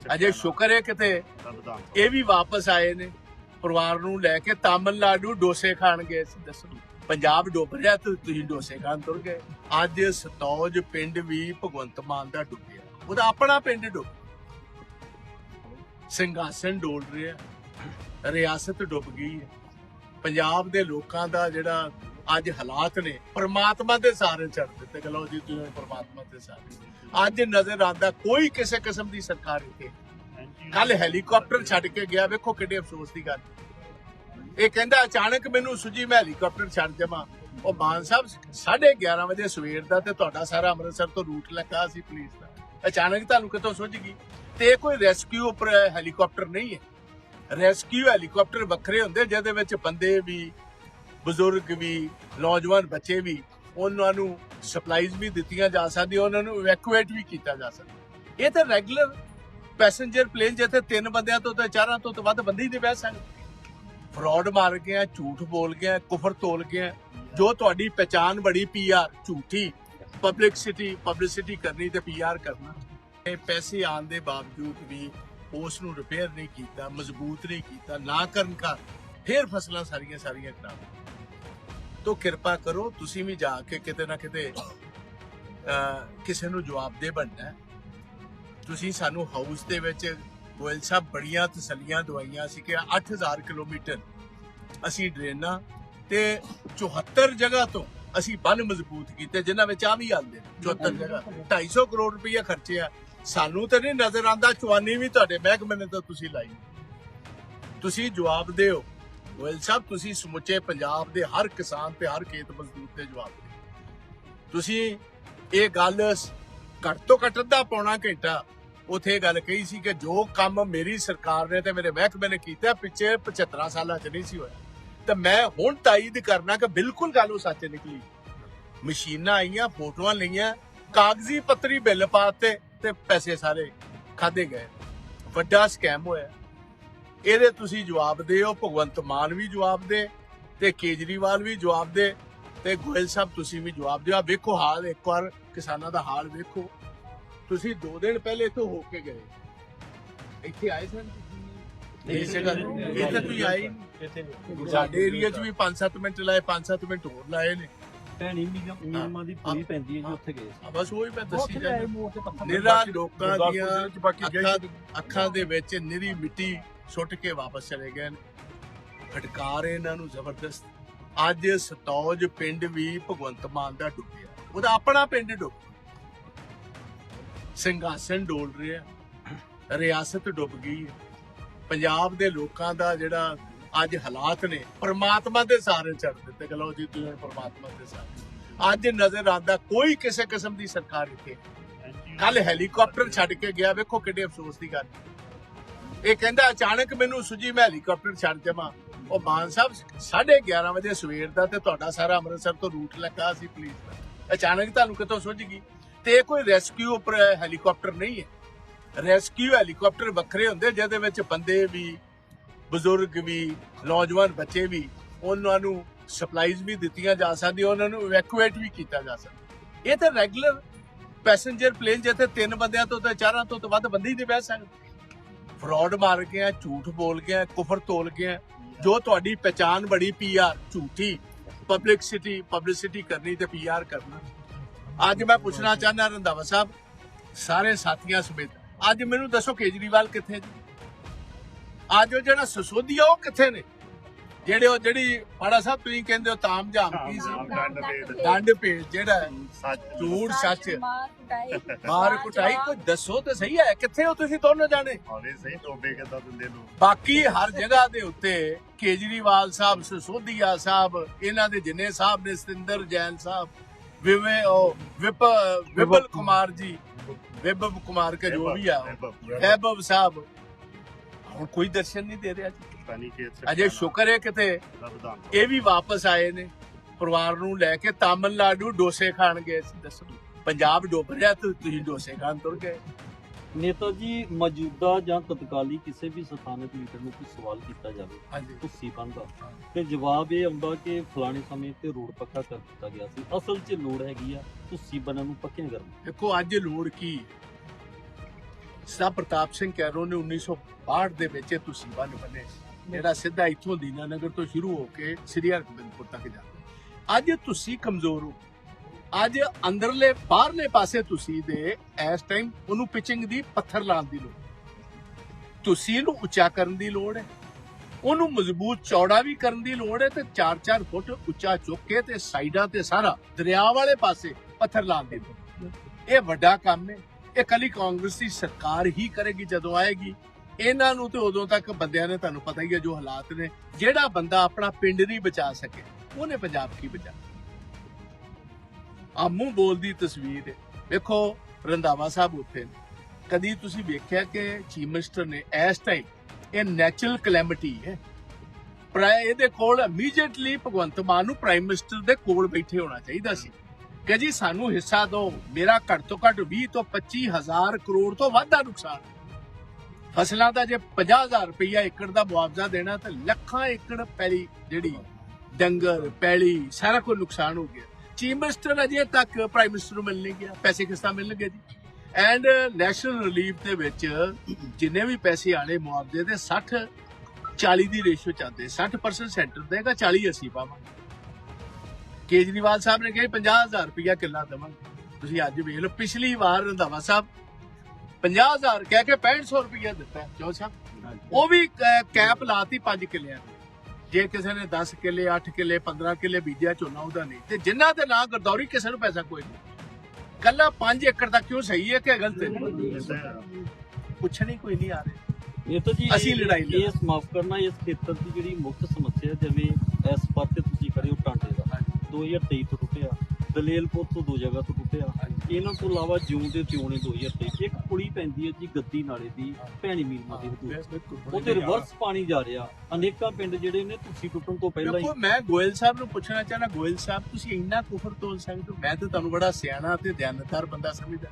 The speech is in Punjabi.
ਅਜੇ ਸ਼ੁਕਰ ਹੈ ਕਿਤੇ ਇਹ ਵੀ ਵਾਪਸ ਆਏ ਨੇ ਪਰਿਵਾਰ ਨੂੰ ਲੈ ਕੇ ਤਾਮਿਲਨਾਡੂ ਡੋਸੇ ਖਾਣ ਗਏ ਸੀ ਦੱਸੋ ਪੰਜਾਬ ਡੁੱਬ ਰਿਹਾ ਤੇ ਤੁਸੀਂ ਡੋਸੇ ਖਾਣ ਤੁਰ ਗਏ। ਅੱਜ ਸਤੌਜ ਪਿੰਡ ਵੀ ਭਗਵੰਤ ਮਾਨ ਦਾ ਡੁੱਬਿਆ ਉਹਦਾ ਆਪਣਾ ਪਿੰਡ ਡੁੱਬ ਸਿੰਘਾਸਨ ਡੋਲ ਰਿਹਾ। ਰਿਆਸਤ ਡੁੱਬ ਗਈ ਹੈ। ਪੰਜਾਬ ਦੇ ਲੋਕਾਂ ਦਾ ਜਿਹੜਾ ਅੱਜ ਹਾਲਾਤ ਨੇ ਪ੍ਰਮਾਤਮਾ ਦੇ ਸਾਰੇ ਛੱਡ ਦਿੱਤੇ। ਲਓ ਜੀ ਤੁਸੀਂ ਪ੍ਰਮਾਤਮਾ ਦੇ ਸਾਰੇ। ਅੱਜ ਨਜ਼ਰ ਆਉਂਦਾ ਕੋਈ ਕਿਸੇ ਕਿਸਮ ਦੀ ਸਰਕਾਰ ਇੱਥੇ। ਕੱਲ ਹੈਲੀਕਾਪਟਰ ਛੱਡ ਕੇ ਗਿਆ ਵੇਖੋ ਕਿੱਡੇ ਅਫਸੋਸ ਦੀ ਗੱਲ। ਇਹ ਕਹਿੰਦਾ ਅਚਾਨਕ ਮੈਨੂੰ ਸੁਜੀ ਮੈਂ ਹੈਲੀਕਾਪਟਰ ਛੱਡ ਜਾਵਾਂ ਉਹ ਮਾਨ ਸਾਹਿਬ 11:30 ਵਜੇ ਸਵੇਰ ਦਾ ਤੇ ਤੁਹਾਡਾ ਸਾਰਾ ਅੰਮ੍ਰਿਤਸਰ ਤੋਂ ਰੂਟ ਲੱਗਾ ਸੀ ਪੁਲਿਸ ਦਾ। ਅਚਾਨਕ ਤੁਹਾਨੂੰ ਕਿਤੋਂ ਸੁੱਝ ਗਈ? ਤੇ ਕੋਈ ਰੈਸਕਿਊ ਉੱਪਰ ਹੈਲੀਕਾਪਟਰ ਨਹੀਂ ਹੈ। ਰੈਸਕਿਊ ਹੈਲੀਕਾਪਟਰ ਵੱਖਰੇ ਹੁੰਦੇ ਜਿਹਦੇ ਵਿੱਚ ਬੰਦੇ ਵੀ ਬਜ਼ੁਰਗ ਵੀ, ਨੌਜਵਾਨ ਬੱਚੇ ਵੀ, ਉਹਨਾਂ ਨੂੰ ਸਪਲਾਈਜ਼ ਵੀ ਦਿੱਤੀਆਂ ਜਾ ਸਕਦੀਆਂ, ਉਹਨਾਂ ਨੂੰ ਇਵੈਕੂਏਟ ਵੀ ਕੀਤਾ ਜਾ ਸਕਦਾ। ਇਹ ਤਾਂ ਰੈਗੂਲਰ ਪੈਸੇਂਜਰ ਪਲੇਨ ਜਿੱਥੇ ਤਿੰਨ ਬੰਦਿਆਂ ਤੋਂ ਤੇ ਚਾਰਾਂ ਤੋਂ ਤੋਂ ਵੱਧ ਬੰਦੇ ਹੀ ਨਹੀਂ ਬਹਿ ਸਕਦੇ। ਫਰਾਡ ਮਾਰ ਗਿਆ, ਝੂਠ ਬੋਲ ਗਿਆ, ਕੁਫਰ ਤੋਲ ਗਿਆ। ਜੋ ਤੁਹਾਡੀ ਪਛਾਣ ਬੜੀ ਪੀਆਰ ਝੂਠੀ ਪਬਲਿਕਸਿਟੀ ਪਬਲਿਸਿਟੀ ਕਰਨੀ ਤੇ ਪੀਆਰ ਕਰਨਾ। ਇਹ ਪੈਸੇ ਆਉਣ ਦੇ ਬਾਵਜੂਦ ਵੀ ਉਸ ਨੂੰ ਰਿਪੇਅਰ ਨਹੀਂ ਕੀਤਾ, ਮਜ਼ਬੂਤ ਨਹੀਂ ਕੀਤਾ, ਨਾ ਕਰਨ ਕਰ ਫਿਰ ਫਸਲਾਂ ਸਾਰੀਆਂ ਸਾਰੀਆਂ ਖਰਾਬ ਤੋ ਕਿਰਪਾ ਕਰੋ, ਤੁਸੀਂ ਵੀ ਜਾ ਕੇ ਕਿਤੇ ਨਾ ਕਿਤੇ ਕਿਸੇ ਨੂੰ ਜਵਾਬ ਦੇ ਬਣਨਾ ਤੁਸੀਂ ਸਾਨੂੰ ਹਾਊਸ ਦੇ ਵਿੱਚ ਗੋਇਲ ਸਾਹਿਬ ਬੜੀਆਂ ਤਸੱਲੀਆਂ ਦਵਾਈਆਂ ਸੀ ਕਿ 8000 ਕਿਲੋਮੀਟਰ ਅਸੀਂ ਡਰੇਨਾਂ ਤੇ 74 ਜਗ੍ਹਾ ਤੋਂ ਅਸੀਂ ਬੰਨ ਮਜ਼ਬੂਤ ਕੀਤੇ, ਜਿਨ੍ਹਾਂ ਵਿੱਚ ਆ ਵੀ ਆਉਂਦੇ ਨੇ। 74 ਜਗ੍ਹਾ 250 ਕਰੋੜ ਰੁਪਈਆ ਆ। ਸਾਨੂੰ ਤਾਂ ਨਹੀਂ ਨਜ਼ਰ ਆਉਂਦਾ ਚਵਾਨੀ ਵੀ ਤੁਹਾਡੇ ਮਹਿਕਮੇ ਨੇ ਤਾਂ ਤੁਸੀਂ ਲਾਈ। ਤੁਸੀਂ ਜਵਾਬ ਦਿਓ ਗੋਇਲ ਸਾਹਿਬ ਤੁਸੀਂ ਸਮੁੱਚੇ ਪੰਜਾਬ ਦੇ ਹਰ ਕਿਸਾਨ ਤੇ ਹਰ ਖੇਤ ਮਜ਼ਦੂਰ ਤੇ ਜਵਾਬ ਦਿਓ ਤੁਸੀਂ ਇਹ ਗੱਲ ਘੱਟ ਤੋਂ ਘੱਟ ਅੱਧਾ ਪੌਣਾ ਘੰਟਾ ਉਥੇ ਗੱਲ ਕਹੀ ਸੀ ਕਿ ਜੋ ਕੰਮ ਮੇਰੀ ਸਰਕਾਰ ਨੇ ਤੇ ਮੇਰੇ ਮਹਿਕਮੇ ਨੇ ਕੀਤਾ ਪਿੱਛੇ 75 ਸਾਲਾਂ ਚ ਨਹੀਂ ਸੀ ਹੋਇਆ। ਤੇ ਮੈਂ ਹੁਣ ਤਾਈਦ ਕਰਨਾ ਕਿ ਬਿਲਕੁਲ ਗੱਲ ਉਹ ਸੱਚ ਨਿਕਲੀ। ਮਸ਼ੀਨਾਂ ਆਈਆਂ, ਫੋਟੋਆਂ ਲਈਆਂ, ਕਾਗਜ਼ੀ ਪੱਤਰੀ ਬਿੱਲ ਪਾਤੇ ਤੇ ਪੈਸੇ ਸਾਰੇ ਖਾਦੇ ਗਏ। ਵੱਡਾ ਸਕੈਮ ਹੋਇਆ। ਇਹਦੇ ਤੁਸੀਂ ਜਵਾਬ ਦਿਓ ਭਗਵੰਤ ਮਾਨ ਵੀ ਜਵਾਬ ਦੇ ਤੇ ਕੇਜਰੀਵਾਲ ਵੀ ਜਵਾਬ ਦੇ ਤੇ ਗੋਇਲ ਸਾਹਿਬ ਤੁਸੀਂ ਵੀ ਜਵਾਬ ਦਿਓ। ਆ ਵੇਖੋ ਹਾਲ ਇੱਕ ਵਾਰ ਕਿਸਾਨਾਂ ਦਾ ਹਾਲ ਵੇਖੋ। ਤੁਸੀਂ 2 ਦਿਨ ਪਹਿਲੇ ਇੱਥੋਂ ਹੋ ਕੇ ਗਏ। ਇੱਥੇ ਆਏ ਸਨ? ਨਹੀਂ ਜਗ੍ਹਾ ਇੱਥੇ ਤੁਸੀਂ ਆਏ। ਸਾਡੇ ਏਰੀਆ 'ਚ ਵੀ 5-7 ਮਿੰਟ ਲਾਏ 5-7 ਮਿੰਟ ਹੋਰ ਲਾਏ ਨੇ। ਭੈਣੀ ਨਿਯਮਾਂ ਦੀ ਪੂਰੀ ਪੈਂਦੀ ਹੈ ਜੀ ਉੱਥੇ ਗਏ ਬਸ ਉਹੀ ਮੈਂ ਦੱਸੀ ਜਾਂਦਾ। ਨਿਰਾ ਲੋਕਾਂ ਦੀਆਂ ਅੱਖਾਂ ਦੇ ਵਿੱਚ ਨਿਰੀ ਮਿੱਟੀ ਸੁੱਟ ਕੇ ਵਾਪਸ ਚਲੇ ਗਏ ਨੇ। ਫਟਕਾਰ ਇਹਨਾਂ ਨੂੰ ਜ਼ਬਰਦਸਤ। ਅੱਜ ਸਤੌਜ ਪਿੰਡ ਵੀ ਭਗਵੰਤ ਮਾਨ ਦਾ ਡੁੱਬਿਆ। ਉਹਦਾ ਆਪਣਾ ਪਿੰਡ ਡੁੱਬ ਸਿੰਘਾਸਨ ਡੋਲ ਰਿਹਾ ਰਿਆਸਤ ਡੁੱਬ ਗਈ ਪੰਜਾਬ ਦੇ ਲੋਕਾਂ ਦਾ ਜਿਹੜਾ ਅੱਜ ਹਾਲਾਤ ਨੇ, ਪਰਮਾਤਮਾ ਦੇ ਸਾਰੇ ਛੱਡ ਦਿੱਤੇ। ਕਿ ਲਓ ਜੀ, ਤੁਸੀਂ ਪਰਮਾਤਮਾ ਦੇ ਸਾਰੇ। ਅੱਜ ਨਜ਼ਰ ਆਉਂਦਾ ਕੋਈ ਕਿਸੇ ਕਿਸਮ ਦੀ ਸਰਕਾਰ ਇੱਥੇ। ਕੱਲ ਹੈਲੀਕਾਪਟਰ ਛੱਡ ਕੇ ਗਿਆ। ਵੇਖੋ ਕਿੱਡੇ ਅਫਸੋਸ ਦੀ ਗੱਲ ਇਹ ਕਹਿੰਦਾ, ਅਚਾਨਕ ਮੈਨੂੰ ਸੁਜੀ ਮੈਂ ਹੈਲੀਕਾਪਟਰ ਛੱਡ ਜਾਵਾਂ ਉਹ ਮਾਨ ਸਾਹਿਬ 11:30 ਵਜੇ ਸਵੇਰ ਦਾ ਤੇ ਤੁਹਾਡਾ ਸਾਰਾ ਅੰਮ੍ਰਿਤਸਰ ਤੋਂ ਰੂਟ ਲੱਗਾ ਸੀ ਪੁਲਿਸ ਦਾ। ਅਚਾਨਕ ਤੁਹਾਨੂੰ ਕਿਤੋਂ ਸੁੱਝ ਗਈ? ਤੇ ਇਹ ਕੋਈ ਰੈਸਕਿਊ ਉੱਪਰ ਹੈਲੀਕਾਪਟਰ ਨਹੀਂ ਹੈ। ਰੈਸਕਿਊ ਹੈਲੀਕਾਪਟਰ ਵੱਖਰੇ ਹੁੰਦੇ, ਜਿਹਦੇ ਵਿੱਚ ਬੰਦੇ ਵੀ, ਬਜ਼ੁਰਗ ਵੀ, ਨੌਜਵਾਨ ਬੱਚੇ ਵੀ, ਉਹਨਾਂ ਨੂੰ ਸਪਲਾਈਜ਼ ਵੀ ਦਿੱਤੀਆਂ ਜਾ ਸਕਦੀਆਂ, ਉਹਨਾਂ ਨੂੰ ਇਵੈਕੂਏਟ ਵੀ ਕੀਤਾ ਜਾ ਸਕਦਾ। ਇਹ ਤਾਂ ਰੈਗੂਲਰ ਪੈਸੇਂਜਰ ਪਲੇਨ ਜਿੱਥੇ ਤਿੰਨ ਬੰਦਿਆਂ ਤੋਂ ਤੇ ਚਾਰਾਂ ਤੋਂ ਤੋਂ ਵੱਧ ਬੰਦੇ ਹੀ ਨਹੀਂ ਬਹਿ ਸਕਦੇ। ਫਰਾਡ ਮਾਰ ਗਿਆ ਝੂਠ ਬੋਲ ਗਿਆ ਕੁਫਰ ਤੋਲ ਗਿਆ ਜੋ ਤੁਹਾਡੀ ਪਛਾਣ ਬੜੀ ਪੀਆਰ ਝੂਠੀ ਪਬਲਿਸਿਟੀ ਪਬਲਿਸਿਟੀ ਕਰਨੀ ਤੇ ਪੀਆਰ ਕਰਨਾ। ਅੱਜ ਮੈਂ ਪੁੱਛਣਾ ਚਾਹੁੰਦਾ ਰੰਧਾਵਾ ਸਾਹਿਬ, ਸਾਰੇ ਸਾਥੀਆਂ ਸਮੇਤ, ਅੱਜ ਮੈਨੂੰ ਦੱਸੋ ਕੇਜਰੀਵਾਲ ਕਿੱਥੇ ਜੀ ਅੱਜ ਉਹ ਜਿਹੜਾ ਸਸੋਦੀਆ ਉਹ ਕਿੱਥੇ ਨੇ? ਜਿਹੜੇ ਉਹ ਜਿਹੜੀ ਪਾੜਾ ਸਾਹਿਬ ਤੁਸੀਂ ਕਹਿੰਦੇ ਹੋ ਤਾਮ ਜਾਮ ਕੀ ਸੀ? ਭੇਦ। ਡੰਡ ਭੇਜ ਜਿਹੜਾ ਸੱਚ। ਝੂਠ ਸੱਚ ਮਾਰ ਕੁਟਾਈ। ਕੋਈ ਦੱਸੋ ਤੇ ਸਹੀ ਹੈ। ਕਿੱਥੇ ਹੋ ਤੁਸੀਂ ਦੋਨੋਂ ਜਾਣੇ? ਹਾਲੇ ਸਹੀ ਟੋਬੇ ਕਿੱਦਾਂ ਦਿੰਦੇ ਨੂੰ ਬਾਕੀ ਹਰ ਜਗ੍ਹਾ ਦੇ ਉੱਤੇ ਕੇਜਰੀਵਾਲ ਸਾਹਿਬ ਸਸੋਦੀਆ ਸਾਹਿਬ ਇਹਨਾਂ ਦੇ ਜਿੰਨੇ ਸਾਹਿਬ ਨੇ ਸਤਿੰਦਰ ਜੈਨ ਸਾਹਿਬ ਵਿਵੇ ਉਹ ਵਿਪ ਵਿਪਲ ਕੁਮਾਰ। ਜੀ ਵਿਭਵ ਕੁਮਾਰ ਕੇ ਜੋ ਵੀ ਆ ਵੈਭਵ ਸਾਹਿਬ। ਹੁਣ ਕੋਈ ਦਰਸ਼ਨ ਨਹੀਂ ਦੇ ਰਿਹਾ ਜੀ। ਪਤਾ ਨਹੀਂ ਕਿ ਅਜੇ ਸ਼ੁਕਰ ਹੈ ਕਿਤੇ ਇਹ ਵੀ ਵਾਪਸ ਆਏ ਨੇ ਪਰਿਵਾਰ ਨੂੰ ਲੈ ਕੇ ਤਾਮਿਲਨਾਡੂ ਡੋਸੇ ਖਾਣ ਗਏ ਸੀ ਦੱਸੋ ਪੰਜਾਬ ਡੁੱਬ ਰਿਹਾ ਤੇ ਤੁਸੀਂ ਡੋਸੇ ਖਾਣ ਤੁਰ ਗਏ। ਨੇਤਾ ਜੀ ਮੌਜੂਦਾ ਜਾਂ ਤਤਕਾਲੀ ਕਿਸੇ ਵੀ ਸਥਾਨਕ ਲੀਡਰ ਨੂੰ ਕੋਈ ਸਵਾਲ ਕੀਤਾ ਜਾਵੇ ਹਾਂਜੀ। ਤੁਸੀਂ ਬੰਦਾ ਤੇ ਜਵਾਬ ਇਹ ਆਉਂਦਾ ਕਿ ਫਲਾਣੇ ਸਮੇਂ ਤੇ ਰੋਡ ਪੱਕਾ ਕਰ ਦਿੱਤਾ ਗਿਆ ਸੀ। ਅਸਲ 'ਚ ਲੋੜ ਹੈਗੀ ਆ ਤੁਸੀਂ ਬਣਨ ਨੂੰ ਪੱਕਿਆਂ ਕਰਨ ਦੇਖੋ ਅੱਜ ਲੋੜ ਕੀ ਸਾ ਪ੍ਰਤਾਪ ਸਿੰਘ ਕੈਰੋ ਨੇ 1962 ਦੇ ਵਿੱਚ ਇਹ ਤੁਸੀਂ ਬੰਨ ਬੰਨੇ ਜਿਹੜਾ ਸਿੱਧਾ ਇੱਥੋਂ ਦੀਨਾਨਗਰ ਤੋਂ ਸ਼ੁਰੂ ਹੋ ਕੇ ਸ੍ਰੀ ਹਰਗੋਬਿੰਦਪੁਰ ਤੱਕ ਜਾਂਦਾ ਅੱਜ ਤੁਸੀਂ ਕਮਜ਼ੋਰ ਹੋ। ਅੱਜ ਅੰਦਰਲੇ, ਬਾਹਰਲੇ ਪਾਸੇ ਤੁਸੀਂ ਦੇ ਇਸ ਟਾਈਮ ਉਹਨੂੰ ਪਿਚਿੰਗ ਦੀ ਪੱਥਰ ਲਾਉਣ ਦੀ ਲੋੜ ਤੁਸੀਂ ਇਹਨੂੰ ਉੱਚਾ ਕਰਨ ਦੀ ਲੋੜ ਹੈ। ਉਹਨੂੰ ਮਜ਼ਬੂਤ ਚੌੜਾ ਵੀ ਕਰਨ ਦੀ ਲੋੜ ਹੈ ਤੇ 4-4 ਫੁੱਟ ਉੱਚਾ ਚੁੱਕ ਕੇ ਤੇ ਸਾਈਡਾਂ ਤੇ ਸਾਰਾ ਦਰਿਆ ਵਾਲੇ ਪਾਸੇ ਪੱਥਰ ਲਾਉਣ ਦੀ ਲੋੜ ਇਹ ਵੱਡਾ ਕੰਮ ਹੈ। ਇਹ ਕੱਲੀ ਕਾਂਗਰਸ ਦੀ ਸਰਕਾਰ ਹੀ ਕਰੇਗੀ, ਜਦੋਂ ਆਏਗੀ। ਇਹਨਾਂ ਨੂੰ ਤੇ ਉਦੋਂ ਤੱਕ ਬੰਦਿਆਂ ਨੇ ਤੁਹਾਨੂੰ ਪਤਾ ਹੀ ਹੈ ਜੋ ਹਾਲਾਤ ਨੇ, ਜਿਹੜਾ ਬੰਦਾ ਆਪਣਾ ਪਿੰਡ ਨਹੀਂ ਬਚਾ ਸਕੇ, ਉਹਨੇ ਪੰਜਾਬ ਕੀ ਬਚਾ? ਆ ਮੂੰਹ ਬੋਲਦੀ ਤਸਵੀਰ ਹੈ। ਵੇਖੋ, ਰੰਧਾਵਾ ਸਾਹਿਬ ਉੱਥੇ ਕਦੀ ਤੁਸੀਂ ਵੇਖਿਆ ਕਿ ਚੀਫ ਮਿਨਿਸਟਰ ਨੇ ਇਸ ਟਾਈਮ ਇਹ ਨੈਚੁਰਲ ਕਲੈਮਿਟੀ ਹੈ ਪ੍ਰਾਇ ਇਹਦੇ ਕੋਲ ਇਮੀਡੀਏਟਲੀ ਭਗਵੰਤ ਮਾਨ ਨੂੰ ਪ੍ਰਾਈਮ ਮਿਨਿਸਟਰ ਦੇ ਕੋਲ ਬੈਠੇ ਹੋਣਾ ਚਾਹੀਦਾ ਸੀ ਕਿ ਜੀ ਸਾਨੂੰ ਹਿੱਸਾ ਦਿਓ, ਮੇਰਾ ਘੱਟ ਤੋਂ ਘੱਟ 20 ਤੋਂ 25 ਹਜ਼ਾਰ ਕਰੋੜ ਤੋਂ ਵੱਧ ਦਾ ਨੁਕਸਾਨ। ਫਸਲਾਂ ਦਾ ਜੇ 50000 ਰੁਪਈਆ ਏਕੜ ਦਾ ਮੁਆਵਜ਼ਾ ਦੇਣਾ ਤਾਂ ਲੱਖਾਂ ਏਕੜ ਪੈਲੀ ਜਿਹੜੀ ਡੰਗਰ, ਪੈਲੀ, ਸਾਰਾ ਕੁਝ ਨੁਕਸਾਨ ਹੋ ਗਿਆ। ਚੀਫ ਮਿਨਿਸਟਰ ਅਜੇ ਤੱਕ ਪ੍ਰਾਈਮ ਮਿਨਿਸਟਰ ਨੂੰ ਮਿਲ ਨਹੀਂ ਗਿਆ। ਪੈਸੇ ਕਿਸ ਤਰ੍ਹਾਂ ਮਿਲਣਗੇ ਜੀ? ਐਂਡ ਨੈਸ਼ਨਲ ਰਿਲੀਫ ਦੇ ਵਿੱਚ ਜਿੰਨੇ ਵੀ ਪੈਸੇ ਆਲੇ ਮੁਆਵਜ਼ੇ ਦੇ 60 40 ਦੀ ਰੇਸ਼ੋ ਚੱਲਦੇ 60% ਸੈਂਟਰ ਦੇਗਾ 40 ਅਸੀਂ ਪਾਵਾਂਗੇ। ਕੇਜਰੀਵਾਲ ਸਾਹਿਬ ਨੇ ਕਿਹਾ 50000 ਰੁਪਇਆ ਕਿੱਲਾ ਦੇਵਾਂਗੇ। ਤੁਸੀਂ ਅੱਜ ਵੇਖ ਲਓ, ਪਿਛਲੀ ਵਾਰ ਰੰਧਾਵਾ ਸਾਹਿਬ 50000 ਕਹਿ ਕੇ 6500 ਰੁਪਇਆ ਦਿੱਤਾ ਜੋ ਸਾਹਿਬ ਉਹ ਵੀ ਕੈਪ ਲਾਤੀ 5 ਕਿੱਲਿਆਂ ਦੀ ਜੇ ਕਿਸੇ ਨੇ 10 ਕਿੱਲੇ 8 ਕਿੱਲੇ 15 ਕਿੱਲੇ ਬੀਜਿਆ ਝੋਨਾ ਉਹਦਾ ਨਹੀਂ। ਤੇ ਜਿਨ੍ਹਾਂ ਦੇ ਨਾਂ ਗਰਦੌਰੀ ਕਿਸੇ ਨੂੰ ਪੈਸਾ ਕੋਈ ਨਹੀਂ। ਕੱਲਾ 5 ਏਕੜ ਦਾ ਕਿਉਂ ਸਹੀ ਹੈ ਕਿ ਗਲਤ ਹੈ? ਪੁੱਛਣੀ ਕੋਈ ਨਹੀਂ ਆ ਰਿਹਾ। ਇਹ ਤਾਂ ਜੀ ਅਸੀਂ ਲੜਾਈ ਲੜਾਂਗੇ। ਇਸ ਮਾਫ ਕਰਨਾ ਇਸ ਖੇਤਰ ਦੀ ਜਿਹੜੀ ਮੁੱਖ ਸਮੱਸਿਆ ਜਿਵੇਂ ਇਸ ਪਾਸੇ ਤੁਸੀਂ ਖੜੇ ਹੋ ਟਾਂਡੇ ਦਾ। 2023 ਤੋਂ ਦਲੇਲਪੁਰ ਤੋਂ ਦੋ ਜਗ੍ਹਾ ਤੋਂ ਟੁੱਟਿਆ। ਇਹਨਾਂ ਤੋਂ ਇਲਾਵਾ ਜਿਉਂ ਦੇ ਤਿਉਣੇ 2023 ਇੱਕ ਪੁਲੀ ਪੈਂਦੀ ਹੈ ਜੀ ਗੱਦੀ ਨਾਲੇ ਦੀ ਭੈਣੀ ਮੀਰਮਾ ਦੀ ਹਦੂਦ ਉਹਦੇ ਰਿਵਰਸ ਪਾਣੀ ਜਾ ਰਿਹਾ। ਅਨੇਕਾਂ ਪਿੰਡ ਜਿਹੜੇ ਨੇ ਤੁਸੀਂ ਟੁੱਟਣ ਤੋਂ ਪਹਿਲਾਂ ਹੀ ਦੇਖੋ ਮੈਂ ਗੋਇਲ ਸਾਹਿਬ ਨੂੰ ਪੁੱਛਣਾ ਚਾਹਨਾ ਗੋਇਲ ਸਾਹਿਬ ਤੁਸੀਂ ਇੰਨਾ ਕੁਫਰ ਤੋਲ ਸਕਦੇ ਹੋ? ਮੈਂ ਤਾਂ ਤੁਹਾਨੂੰ ਬੜਾ ਸਿਆਣਾ ਤੇ ਧਿਆਨਦਾਰ ਬੰਦਾ ਸਮਝਦਾ।